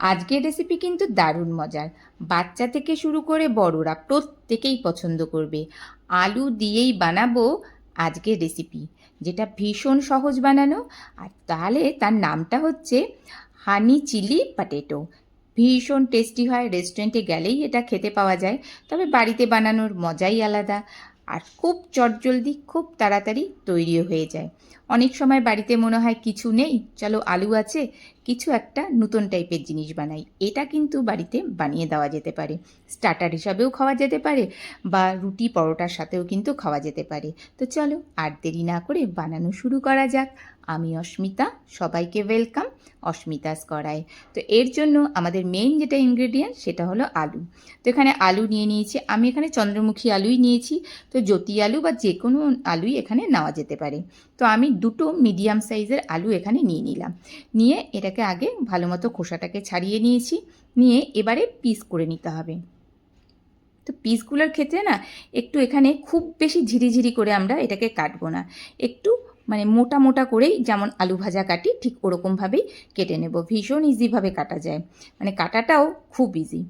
আজকের রেসিপি কিন্তু দারুণ মজার। বাচ্চা থেকে শুরু করে বড়রা প্রত্যেকেই পছন্দ করবে। আলু দিয়েই বানাবো আজকের রেসিপি যেটা ভীষণ সহজ বানানো। আর তাহলে তার নামটা হচ্ছে হানি চিলি পটেটো ভীষণ টেস্টি হয় রেস্টুরেন্টে গেলেই এটা খেতে পাওয়া যায়। তবে বাড়িতে বানানোর মজাই আলাদা। আর খুব চটজলদি, খুব তাড়াতাড়ি তৈরিও হয়ে যায়। অনেক সময় বাড়িতে মনে হয় কিছু নেই, চলো আলু আছে, কিছু একটা নতুন টাইপের জিনিস বানাই। এটা কিন্তু বাড়িতে বানিয়ে দেওয়া যেতে পারে। স্টার্টার হিসাবেও খাওয়া যেতে পারে বা রুটি পরোটার সাথেও কিন্তু খাওয়া যেতে পারে। তো চলো আর দেরি না করে বানানো শুরু করা যাক। আমি অস্মিতা, সবাইকে ওয়েলকাম অস্মিতাস করায়। তো এর জন্য আমাদের মেইন যেটা ইনগ্রেডিয়েন্ট সেটা হলো আলু। তো এখানে আলু নিয়ে নিয়েছি। আমি এখানে চন্দ্রমুখী আলুই নিয়েছি। তো জ্যোতি আলু বা যে কোনো আলুই এখানে নেওয়া যেতে পারে। তো আমি দুটো মিডিয়াম সাইজের আলু এখানে নিয়ে নিলাম। নিয়ে এটাকে আগে ভালো মতো খোসাটাকে ছাড়িয়ে নিয়েছি। নিয়ে এবারে পিস করে নিতে হবে। তো পিসগুলোর ক্ষেত্রে না, একটু এখানে খুব বেশি ঝিরিঝিরি করে আমরা এটাকে কাটবো না। একটু মানে মোটা মোটা করেই যেমন আলু ভাজা কাটি ঠিক ওরকমভাবেই কেটে নেব। ভীষণ ইজিভাবে কাটা যায়। মানে কাটাটাও খুব ইজি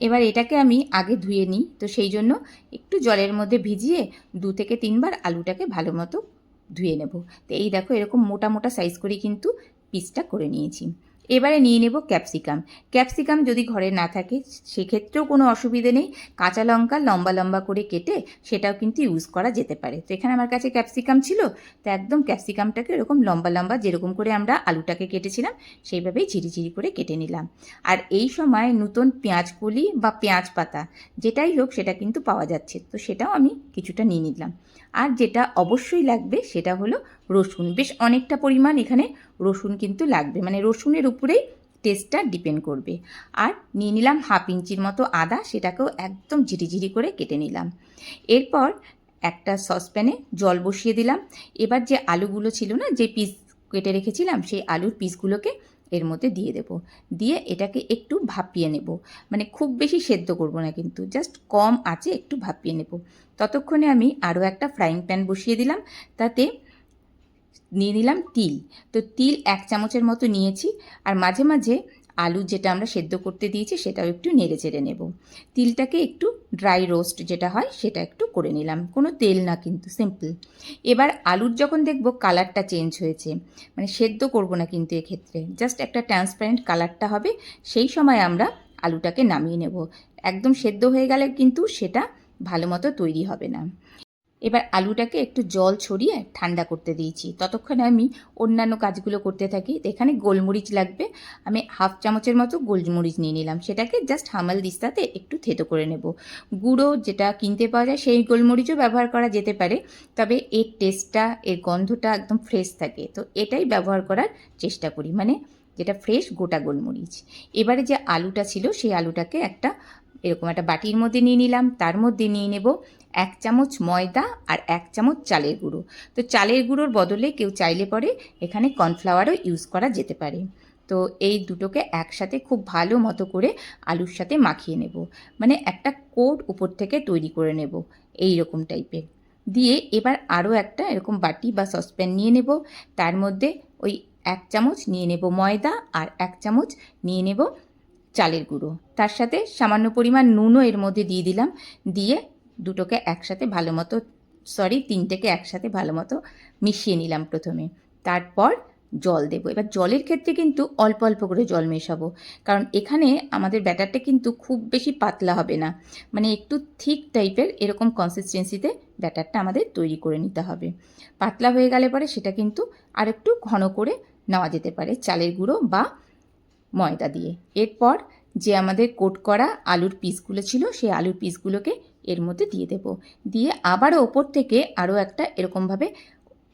এবার এটাকে আমি আগে ধুয়ে নিই। তো সেই জন্য একটু জলের মধ্যে ভিজিয়ে দু থেকে তিনবার আলুটাকে ভালো মতো ধুয়ে নেব। তো এই দেখো এরকম মোটা মোটা সাইজ করে কিন্তু পিসটা করে নিয়েছি। এবারে নিয়ে নেব ক্যাপসিকাম। ক্যাপসিকাম যদি ঘরে না থাকে, সেক্ষেত্রেও কোনো অসুবিধে নেই। কাঁচা লঙ্কা লম্বা লম্বা করে কেটে সেটাও কিন্তু ইউজ করা যেতে পারে। তো এখানে আমার কাছে ক্যাপসিকাম ছিল, তো একদম ক্যাপসিকামটাকে এরকম লম্বা লম্বা যেরকম করে আমরা আলুটাকে কেটেছিলাম, সেইভাবেই ঝিরিঝিরি করে কেটে নিলাম। আর এই সময় নতুন পেঁয়াজ কলি বা পেঁয়াজ পাতা, যেটাই হোক সেটা কিন্তু পাওয়া যাচ্ছে। তো সেটাও আমি কিছুটা নিয়ে নিলাম। আর যেটা অবশ্যই লাগবে সেটা হলো রসুন। বেশ অনেকটা পরিমাণ এখানে রসুন কিন্তু লাগবে। মানে রসুনের উপরেই টেস্টটা ডিপেন্ড করবে। আর নিয়ে নিলাম হাফ ইঞ্চির মতো আদা, সেটাকেও একদম ঝিরিঝিরি করে কেটে নিলাম। এরপর একটা সসপ্যানে জল বসিয়ে দিলাম। এবার যে আলুগুলো ছিল না, যে পিস কেটে রেখেছিলাম, সেই আলুর পিসগুলোকে এর মধ্যে দিয়ে দেব। দিয়ে এটাকে একটু ভাপিয়ে নেব। মানে খুব বেশি সেদ্ধ করব না কিন্তু জাস্ট কম আছে একটু ভাপিয়ে নেব। ততক্ষণে আমি আরও একটা ফ্রাইং প্যান বসিয়ে দিলাম। তাতে নিয়ে নিলাম তিল। তো তিল এক চামচের মতো নিয়েছি আর মাঝে মাঝে আলু যেটা আমরা সেদ্ধ করতে দিয়েছি সেটাও একটু নেড়ে চেড়ে নেব। তিলটাকে একটু ড্রাই রোস্ট যেটা হয় সেটা একটু করে নিলাম। কোনো তেল না কিন্তু সিম্পল এবার আলুর যখন দেখব কালারটা চেঞ্জ হয়েছে মানে সেদ্ধ করব না কিন্তু এক্ষেত্রে জাস্ট একটা ট্রান্সপারেন্ট কালারটা হবে, সেই সময় আমরা আলুটাকে নামিয়ে নেব। একদম সেদ্ধ হয়ে গেলে কিন্তু সেটা ভালো মতো তৈরি হবে না। এবার আলুটাকে একটু জল ছড়িয়ে ঠান্ডা করতে দিয়েছি। ততক্ষণে আমি অন্যান্য কাজগুলো করতে থাকি। এখানে গোলমরিচ লাগবে। আমি হাফ চামচের মতো গোলমরিচ নিয়ে নিলাম। সেটাকে জাস্ট হামাল দিস্তাতে একটু থেতো করে নেব। গুঁড়ো যেটা কিনতে পাওয়া যায়, সেই গোলমরিচও ব্যবহার করা যেতে পারে। তবে এর টেস্টটা এর গন্ধটা একদম ফ্রেশ থাকে। তো এটাই ব্যবহার করার চেষ্টা করি। মানে যেটা ফ্রেশ গোটা গোলমরিচ। এবারে যে আলুটা ছিল, সেই আলুটাকে একটা এরকম একটা বাটির মধ্যে নিয়ে নিলাম। তার মধ্যে নিয়ে নেব। এক চামচ ময়দা আর এক চামচ চালের গুঁড়ো। তো চালের গুঁড়োর বদলে কেউ চাইলে পরে এখানে কর্নফ্লাওয়ারও ইউজ করা যেতে পারে। তো এই দুটোকে একসাথে খুব ভালো মতো করে আলুর সাথে মাখিয়ে নেব। মানে একটা কোট উপর থেকে তৈরি করে নেব এই রকম টাইপের দিয়ে এবার আরও একটা এরকম বাটি বা সসপ্যান নিয়ে নেব। তার মধ্যে ওই এক চামচ নিয়ে নেব ময়দা আর এক চামচ নিয়ে নেব চালের গুঁড়ো। তার সাথে সামান্য পরিমাণ নুনও এর মধ্যে দিয়ে দিলাম। দিয়ে দুটোকে একসাথে ভালো মতো সরি তিনটেকে একসাথে ভালো মতো মিশিয়ে নিলাম প্রথমে। তারপর জল দেবো। এবার জলের ক্ষেত্রে কিন্তু অল্প অল্প করে জল মেশাবো। কারণ এখানে আমাদের ব্যাটারটা কিন্তু খুব বেশি পাতলা হবে না। মানে একটু থিক টাইপের এরকম কনসিস্টেন্সিতে ব্যাটারটা আমাদের তৈরি করে নিতে হবে। পাতলা হয়ে গেলে পরে সেটা কিন্তু আর একটু ঘন করে নেওয়া যেতে পারে চালের গুঁড়ো বা ময়দা দিয়ে। এরপর যে আমাদের কোট করা আলুর পিসগুলো ছিল, সেই আলুর পিসগুলোকে এর মধ্যে দিয়ে দেব। দিয়ে আবারও ওপর থেকে আরও একটা এরকমভাবে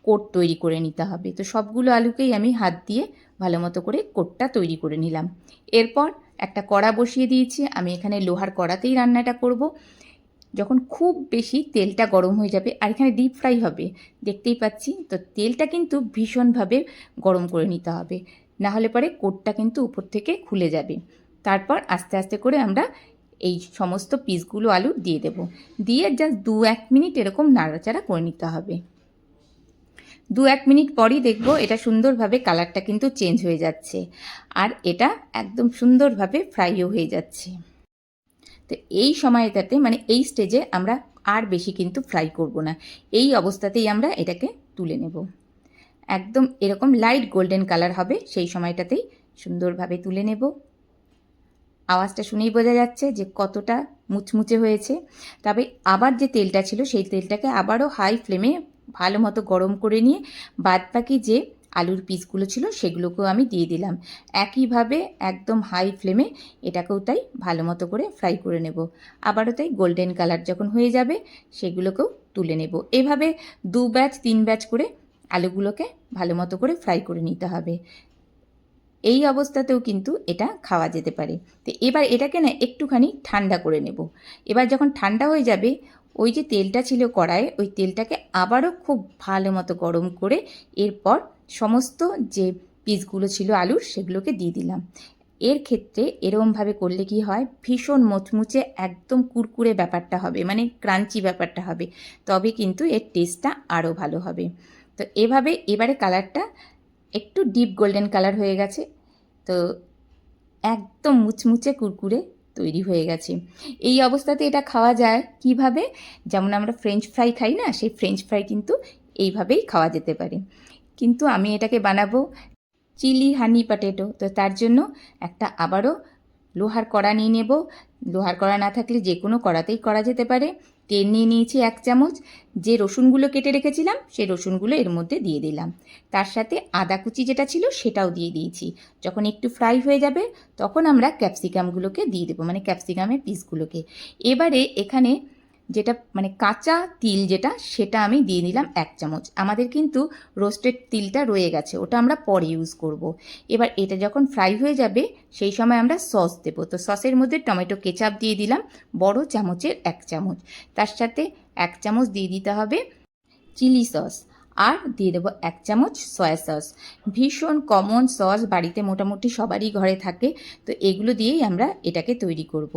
কোট তৈরি করে নিতে হবে। তো সবগুলো আলুকেই আমি হাত দিয়ে ভালো মতো করে কোটটা তৈরি করে নিলাম। এরপর একটা কড়া বসিয়ে দিয়েছি। আমি এখানে লোহার কড়াতেই রান্নাটা করব। যখন খুব বেশি তেলটা গরম হয়ে যাবে, আর এখানে ডিপ ফ্রাই হবে, দেখতেই পাচ্ছি, তো তেলটা কিন্তু ভীষণভাবে গরম করে নিতে হবে। না হলে পরে কোটটা কিন্তু উপর থেকে খুলে যাবে। তারপর আস্তে আস্তে করে আমরা এই সমস্ত পিসগুলো আলু দিয়ে দেব। দিয়ে জাস্ট দু এক মিনিট এরকম নাড়াচাড়া করে নিতে হবে। দু এক মিনিট পরই দেখব এটা সুন্দরভাবে কালারটা কিন্তু চেঞ্জ হয়ে যাচ্ছে। আর এটা একদম সুন্দরভাবে ফ্রাইও হয়ে যাচ্ছে। তো এই সময়টাতে মানে এই স্টেজে আমরা আর বেশি কিন্তু ফ্রাই করব না। এই অবস্থাতেই আমরা এটাকে তুলে নেব। একদম এরকম লাইট গোল্ডেন কালার হবে, সেই সময়টাতেই সুন্দরভাবে তুলে নেব। আওয়াজটা শুনেই বোঝা যাচ্ছে যে কতটা মুচমুচে হয়েছে। তবে আবার যে তেলটা ছিল, সেই তেলটাকে আবারও হাই ফ্লেমে ভালো মতো গরম করে নিয়ে বাদ বাকি যে আলুর পিসগুলো ছিল, সেগুলোকেও আমি দিয়ে দিলাম। একইভাবে একদম হাই ফ্লেমে এটাকেও তাই ভালো মতো করে ফ্রাই করে নেব। আবারও তাই গোল্ডেন কালার যখন হয়ে যাবে, সেগুলোকেও তুলে নেব। এভাবে দু ব্যাচ তিন ব্যাচ করে আলুগুলোকে ভালো মতো করে ফ্রাই করে নিতে হবে। এই অবস্থাতেও কিন্তু এটা খাওয়া যেতে পারে। তো এবার এটাকে না একটুখানি ঠান্ডা করে নেব। এবার যখন ঠান্ডা হয়ে যাবে, ওই যে তেলটা ছিল কড়াইয়ে, ওই তেলটাকে আবারও খুব ভালো মতো গরম করে এরপর সমস্ত যে পিসগুলো ছিল আলুর, সেগুলোকে দিয়ে দিলাম। এর ক্ষেত্রে এরকমভাবে করলে কি হয়, ভীষণ মুচমুচে একদম কুরকুরে ব্যাপারটা হবে মানে ক্রাঞ্চি ব্যাপারটা হবে। তবে কিন্তু এর টেস্টটা আরও ভালো হবে। তো এভাবে এবারে কালারটা একটু ডিপ গোল্ডেন কালার হয়ে গেছে। তো একদম মুচমুচে কুরকুরে তৈরি হয়ে গেছে। এই অবস্থাতে এটা খাওয়া যায় কীভাবে? যেমন আমরা ফ্রেঞ্চ ফ্রাই খাই না, সেই ফ্রেঞ্চ ফ্রাই কিন্তু এইভাবেই খাওয়া যেতে পারে। কিন্তু আমি এটাকে বানাবো চিলি হানি পটেটো তো তার জন্য একটা আবারও লোহার কড়া নিয়ে নেব। লোহার কড়া না থাকলে যে কোনো কড়াতেই করা যেতে পারে। তেল নিয়ে নিয়েছি এক চামচ। যে রসুনগুলো কেটে রেখেছিলাম, সেই রসুনগুলো এর মধ্যে দিয়ে দিলাম। তার সাথে আদা কুচি যেটা ছিল, সেটাও দিয়ে দিয়েছি। যখন একটু ফ্রাই হয়ে যাবে, তখন আমরা ক্যাপসিকামগুলোকে দিয়ে দেবো মানে ক্যাপসিকামের পিসগুলোকে এবারে এখানে যেটা মানে কাঁচা তিল যেটা, সেটা আমি দিয়ে দিলাম এক চামচ আমাদের কিন্তু রোস্টেড তিলটা রয়ে গেছে, ওটা আমরা পরে ইউজ করব। এবার এটা যখন ফ্রাই হয়ে যাবে, সেই সময় আমরা সস দেবো তো সসের মধ্যে টমেটো কেচাপ দিয়ে দিলাম, বড় চামচের এক চামচ তার সাথে এক চামচ দিয়ে দিতে হবে চিলি সস আর দিয়ে দেবো এক চামচ সয়া সস ভীষণ কমন সস বাড়িতে মোটামুটি সবারই ঘরে থাকে, তো এগুলো দিয়েই আমরা এটাকে তৈরি করব।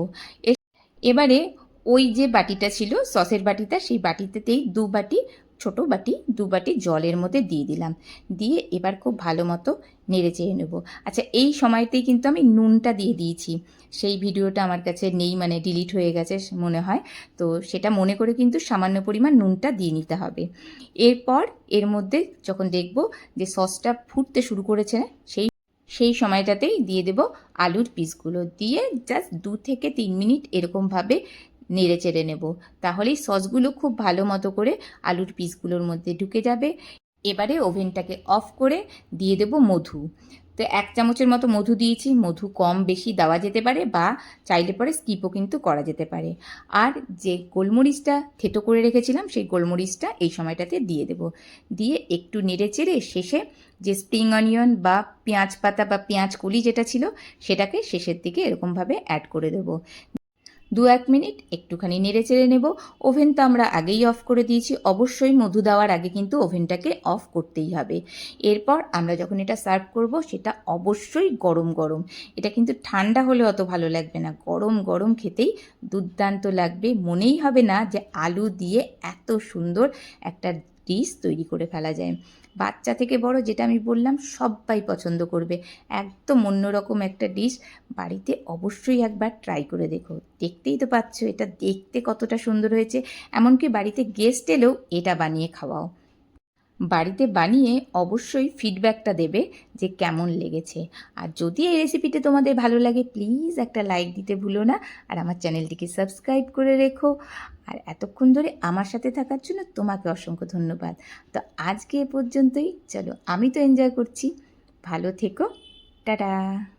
এবারে ওই যে বাটিটা ছিল, সসের বাটিটা, সেই বাটিতেতেই দু বাটি, ছোট বাটি, দু বাটি জলের মধ্যে দিয়ে দিলাম। দিয়ে এবার খুব ভালো মতো নেড়ে চেড়ে নেব। আচ্ছা এই সময়তেই কিন্তু আমি নুনটা দিয়ে দিয়েছি। সেই ভিডিওটা আমার কাছে নেই মানে ডিলিট হয়ে গেছে মনে হয়। তো সেটা মনে করে কিন্তু সামান্য পরিমাণ নুনটা দিয়ে নিতে হবে। এরপর এর মধ্যে যখন দেখব যে সসটা ফুটতে শুরু করেছে, সেই সেই সময়টাতেই দিয়ে দেব আলুর পিসগুলো। দিয়ে জাস্ট দু থেকে তিন মিনিট এরকমভাবে নেড়ে চেড়ে নেব। তাহলেই সসগুলো খুব ভালো মতো করে আলুর পিসগুলোর মধ্যে ঢুকে যাবে। এবারে ওভেনটাকে অফ করে দিয়ে দেব মধু। তো এক চামচের মতো মধু দিয়েছি। মধু কম বেশি দেওয়া যেতে পারে বা চাইলে পরে স্কিপও কিন্তু করা যেতে পারে। আর যে গোলমরিচটা থেতো করে রেখেছিলাম, সেই গোলমরিচটা এই সময়টাতে দিয়ে দেব। দিয়ে একটু নেড়ে চেড়ে শেষে যে স্প্রিং অনিয়ন বা পেঁয়াজ পাতা বা পেঁয়াজ কলি যেটা ছিল, সেটাকে শেষের দিকে এরকমভাবে অ্যাড করে দেবো। দু এক মিনিট একটুখানি নেড়ে চেড়ে নেব। ওভেন তো আমরা আগেই অফ করে দিয়েছি। অবশ্যই মধু দেওয়ার আগে কিন্তু ওভেনটাকে অফ করতেই হবে। এরপর আমরা যখন এটা সার্ভ করব, সেটা অবশ্যই গরম গরম। এটা কিন্তু ঠান্ডা হলে অত ভালো লাগবে না। গরম গরম খেতেই দুর্দান্ত লাগবে। মনেই হবে না যে আলু দিয়ে এত সুন্দর একটা ডিশ তৈরি করে ফেলা যায়। বাচ্চা থেকে বড় যেটা আমি বললাম সবাই পছন্দ করবে। একদম অন্যরকম একটা ডিশ বাড়িতে অবশ্যই একবার ট্রাই করে দেখো। দেখতেই তো পাচ্ছ, এটা দেখতে কতটা সুন্দর হয়েছে। এমনকি বাড়িতে গেস্ট এলেও এটা বানিয়ে খাওয়াও। বাড়িতে বানিয়ে অবশ্যই ফিডব্যাকটা দেবে যে কেমন লেগেছে। আর যদি এই রেসিপিটা তোমাদের ভালো লাগে প্লিজ একটা লাইক দিতে ভুলো না। আর আমার চ্যানেলটিকে সাবস্ক্রাইব করে রেখো। আর এতক্ষণ ধরে আমার সাথে থাকার জন্য তোমাকে অসংখ্য ধন্যবাদ। তো আজকে এ পর্যন্তই। চলো, আমি তো এনজয় করছি। ভালো থেকো। টাটা!